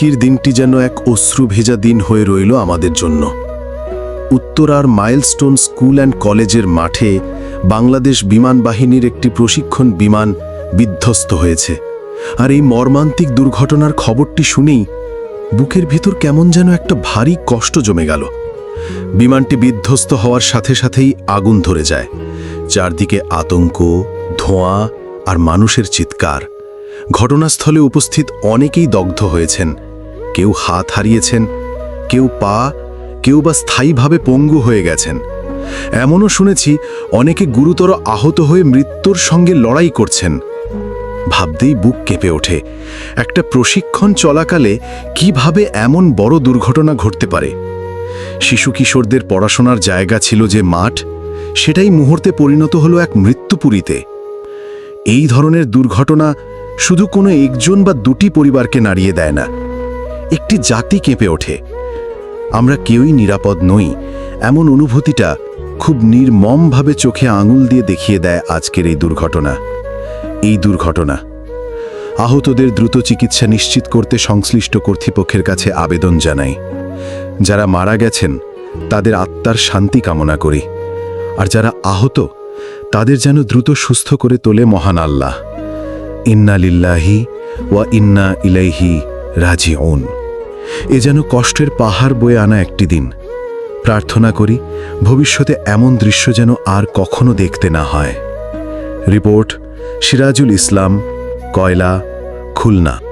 আজকের দিনটি যেন এক অশ্রু ভেজা দিন হয়ে রইল আমাদের জন্য। উত্তরার মাইলস্টোন স্কুল অ্যান্ড কলেজের মাঠে বাংলাদেশ বিমান বাহিনীর একটি প্রশিক্ষণ বিমান বিধ্বস্ত হয়েছে। আর এই মর্মান্তিক দুর্ঘটনার খবরটি শুনেই বুকের ভিতর কেমন যেন একটা ভারী কষ্ট জমে গেল। বিমানটি বিধ্বস্ত হওয়ার সাথে সাথেই আগুন ধরে যায়। চারদিকে আতঙ্ক, ধোঁয়া আর মানুষের চিৎকার। ঘটনাস্থলে উপস্থিত অনেকেই দগ্ধ হয়েছেন। কেউ হাত হারিয়েছেন, কেউ পা, কেউ বা স্থায়ীভাবে পঙ্গু হয়ে গেছেন। এমনও শুনেছি অনেকে গুরুতর আহত হয়ে মৃত্যুর সঙ্গে লড়াই করছেন। ভাবতেই বুক কেঁপে ওঠে, একটা প্রশিক্ষণ চলাকালে কীভাবে এমন বড় দুর্ঘটনা ঘটতে পারে? শিশু কিশোরদের পড়াশোনার জায়গা ছিল যে মাঠ, সেটাই মুহূর্তে পরিণত হলো এক মৃত্যুপুরীতে। এই ধরনের দুর্ঘটনা শুধু কোনো একজন বা দুটি পরিবারকে নাড়িয়ে দেয় না একটি জাতি কেঁপে ওঠে। আমরা কেউই নিরাপদ নই, এমন অনুভূতিটা খুব নির্মমভাবে চোখে আঙুল দিয়ে দেখিয়ে দেয় আজকের এই দুর্ঘটনা। এই দুর্ঘটনা। আহতদের দ্রুত চিকিৎসা নিশ্চিত করতে সংশ্লিষ্ট কর্তৃপক্ষের কাছে আবেদন জানাই। যারা মারা গেছেন, তাদের আত্মার শান্তি কামনা করি। আর যারা আহত, তাদের যেন দ্রুত সুস্থ করে তোলে মহান আল্লাহ। ইন্না লিল্লাহি ওয়া ইন্না ইলাইহি রাজিউন। এ যেন কষ্টের পাহাড় বয়ে আনা একটি দিন। প্রার্থনা করি, ভবিষ্যতে এমন দৃশ্য যেন আর কখনো দেখতে না হয়। রিপোর্ট, সিরাজুল ইসলাম, কয়লা, খুলনা।